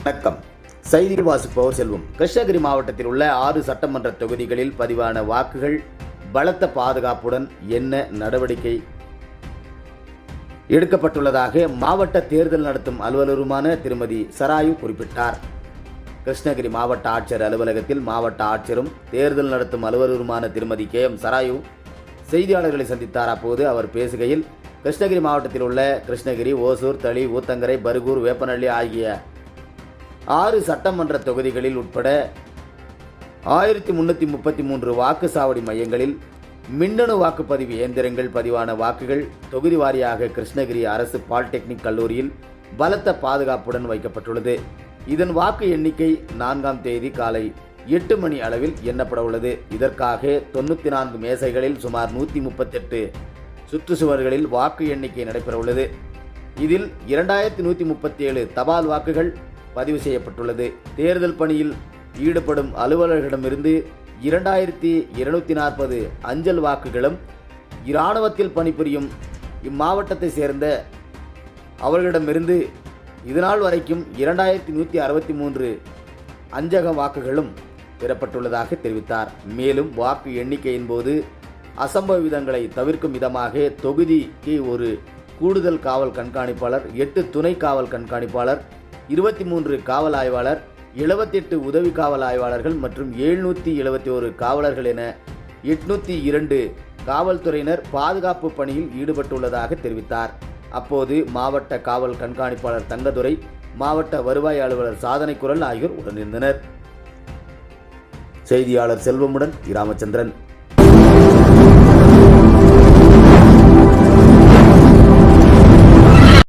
வணக்கம். செய்திகள் வாசிப்பவர் செல்வம். கிருஷ்ணகிரி மாவட்டத்தில் உள்ள ஆறு சட்டமன்ற தொகுதிகளில் பதிவான வாக்குகள் பலத்த பாதுகாப்புடன் என்ன நடவடிக்கை? எடுக்கப்பட்டுள்ளதாக மாவட்ட தேர்தல் நடத்தும் அலுவலருமான திருமதி சராயு குறிப்பிட்டார். கிருஷ்ணகிரி மாவட்ட ஆட்சியர் அலுவலகத்தில் மாவட்ட ஆட்சியரும் தேர்தல் நடத்தும் அலுவலருமான திருமதி கே எம் சராயு செய்தியாளர்களை சந்தித்தார். அப்போது அவர் பேசுகையில் கிருஷ்ணகிரி மாவட்டத்தில் உள்ள கிருஷ்ணகிரி ஓசூர் தளி ஊத்தங்கரை பருகூர் வேப்பநள்ளி ஆகிய ஆறு சட்டமன்ற தொகுதிகளில் உட்பட ஆயிரத்தி முன்னூற்றி முப்பத்தி மூன்று வாக்குச்சாவடி மையங்களில் மின்னணு வாக்குப்பதிவு இயந்திரங்கள் பதிவான வாக்குகள் தொகுதி வாரியாக கிருஷ்ணகிரி அரசு பாலிடெக்னிக் கல்லூரியில் பலத்த பாதுகாப்புடன் வைக்கப்பட்டுள்ளது. இதன் வாக்கு எண்ணிக்கை நான்காம் தேதி காலை எட்டு மணி அளவில் எண்ணப்பட உள்ளது இதற்காக தொண்ணூற்றி நான்கு மேசைகளில் சுமார் நூற்றி முப்பத்தெட்டு சுற்றுச்சுவர்களில் வாக்கு எண்ணிக்கை நடைபெற உள்ளது இதில் இரண்டாயிரத்தி நூற்றி முப்பத்தி ஏழு தபால் வாக்குகள் பதிவு செய்யப்பட்டுள்ளது. தேர்தல் பணியில் ஈடுபடும் அலுவலர்களிடமிருந்து இரண்டாயிரத்தி இருநூத்தி நாற்பது அஞ்சல் வாக்குகளும் இராணுவத்தில் பணிபுரியும் இம்மாவட்டத்தை சேர்ந்த அவர்களிடமிருந்து இதுநாள் வரைக்கும் இரண்டாயிரத்தி நூற்றி அறுபத்தி மூன்று அஞ்சக வாக்குகளும் பெறப்பட்டுள்ளதாக தெரிவித்தார். மேலும் வாக்கு எண்ணிக்கையின் போது அசம்பவிதங்களை தவிர்க்கும் விதமாக தொகுதிக்கு ஒரு கூடுதல் காவல் கண்காணிப்பாளர் எட்டு துணை காவல் கண்காணிப்பாளர் இருபத்தி மூன்று காவல் ஆய்வாளர் எழுபத்தெட்டு உதவி காவல் ஆய்வாளர்கள் மற்றும் எழுநூற்றி எழுபத்தி ஒரு காவலர்கள் என எட்நூற்றி இரண்டு காவல்துறையினர் பாதுகாப்பு பணியில் ஈடுபட்டுள்ளதாக தெரிவித்தார். அப்போது மாவட்ட காவல் கண்காணிப்பாளர் தங்கதுரை மாவட்ட வருவாய் அலுவலர் சாதனை குரல் ஆகியோர் உடனிருந்தனர். செய்தியாளர் செல்வமுடன் ராமச்சந்திரன்